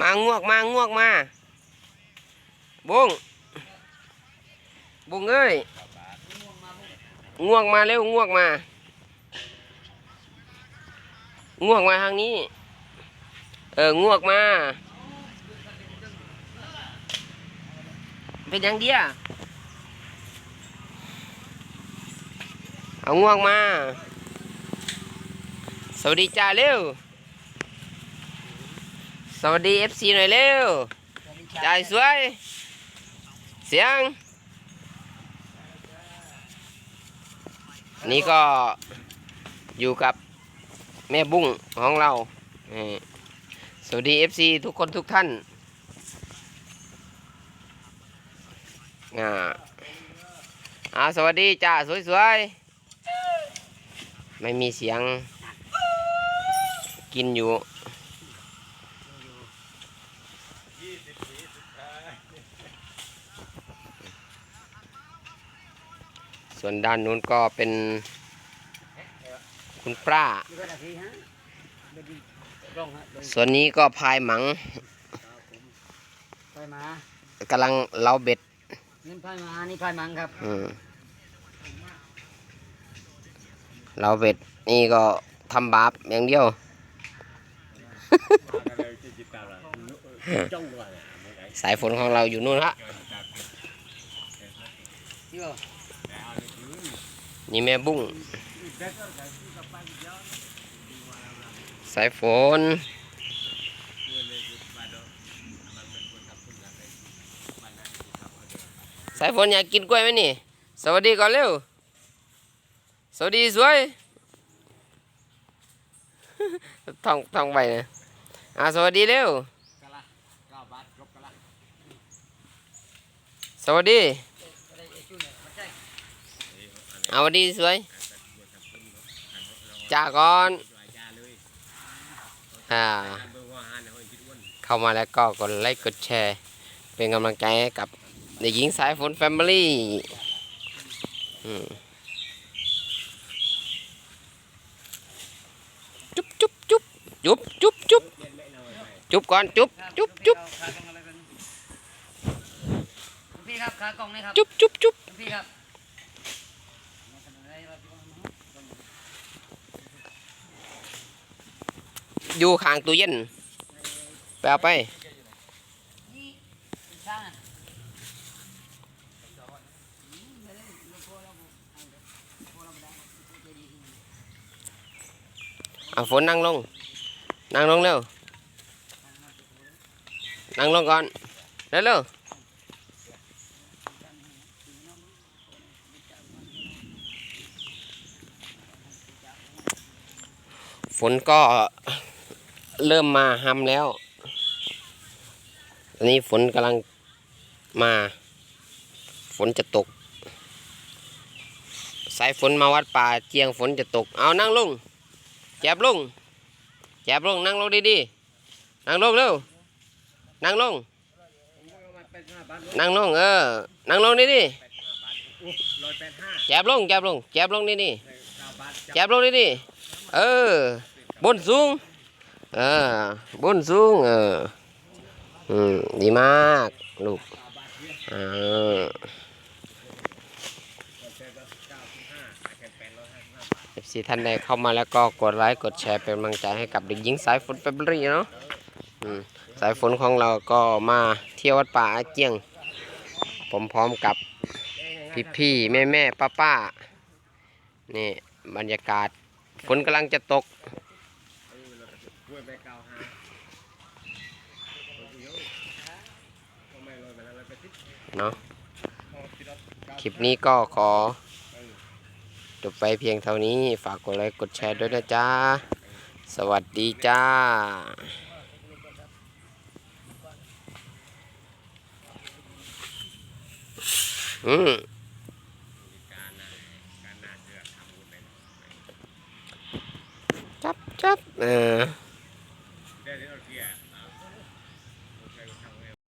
มางวกมางวกมาบุ้งบุ้งเอ้ยง่วงมาเร็วง่วงมาง่วงมาทางนี้ เออง่วงมา เป็นยังเดียเอาง่วงมา สวัสดีจ้าเร็ว สวัสดี FC หน่อยเร็วจ่ายสวย เสียง นี่ก็อยู่กับแม่บุ้งของเรานี่สวัสดี FC ทุกคนทุกท่านอ่าอ่าสวัสดีจ้าสวยๆ ไม่มีเสียง กินอยู่ ส่วนด้านนู้นก็เป็นคุณป้ากี่นาทีฮะเดี๋ยวดีลงฮะลงส่วนนี้ก็พายหมังไปมากำลังเล้าเบ็ดนี่พายมานี่พายมังครับอืมเล้าเบ็ดนี่ก็ทำบาปอย่างเดียว สายฝนของเราอยู่นู่นฮะนี่แม่บุ้ง สายฝนสายฝนอยากกินกล้วยไหมนี่ สวัสดีก่อนเร็ว สวัสดีสวยท่องท่องไปนะอ่าสวัสดีเร็ว กะละเก้าบาทครบกะละ สวัสดี เอาสวัสดีสวยจาก่อน อ่า เข้ามาแล้วก็กดไลค์กดแชร์ เป็นกำลังใจกับเด็กหญิงสายฝนแฟมิลี่จุ๊บจุ๊บจุ๊บจุ๊บจุ๊บจุ๊บจุ๊บก่อนจุ๊บจุ๊บจุ๊บ พี่ครับขากล้องนี่ครับจุ๊บจุ๊บจุ๊บพี่ครับอยู่ข้างตู้เย็นไปเอาไปนี่ช่างอะเอาฝนนั่งลง นั่งลงเร็ว นั่งลงก่อน เร็วเร็ว ฝนก็เริ่มมาหำแล้วตอนนี้ฝนกำลังมา ฝนจะตก สายฝนมาวัดป่าเจียงฝนจะตก เอานั่งลงแจบลงแจบลงนั่งลงดีๆนั่งลงเร็วนั่งลงนั่งลงเออนั่งลงดีร้อยแปดห้าๆแจบลงแจบลงแจบลงดีเก้าบาทๆแจบลงดีๆ เออบนสูงเออบนสูงเอออืมดีมากลูกเออสีท่านใดเข้ามาแล้วก็กดไลค์กดแชร์เป็นกำลังใจให้กับเด็กหญิงสายฝนเฟเบรี่เนาะสายฝนของเราก็มาเที่ยววัดป่าอเจียงผมพร้อมกับพี่ๆแม่ๆป้าๆนี่บรรยากาศ ฝนกำลังจะตกเก้าห้าเนาะคลิปนี้ก็ขอจบไปเพียงเท่านี้ ฝากกดไลค์กดแชร์ด้วยนะจ๊ะ สวัสดีจ้าอืม จับจับเออ